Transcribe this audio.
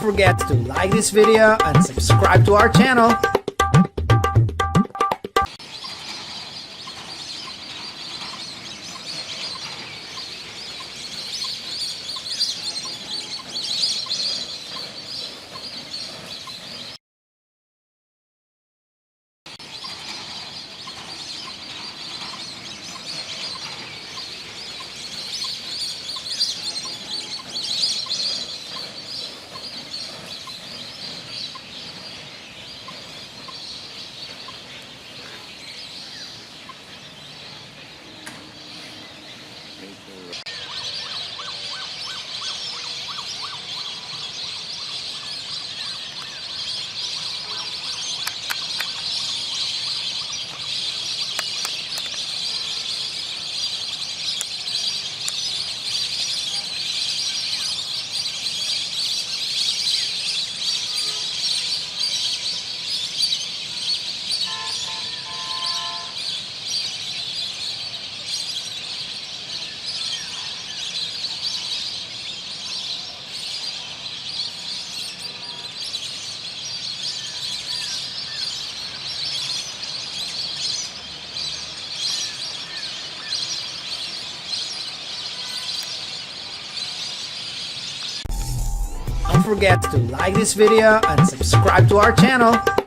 Forget to like this video and subscribe to our channel. Don't forget to like this video and subscribe to our channel.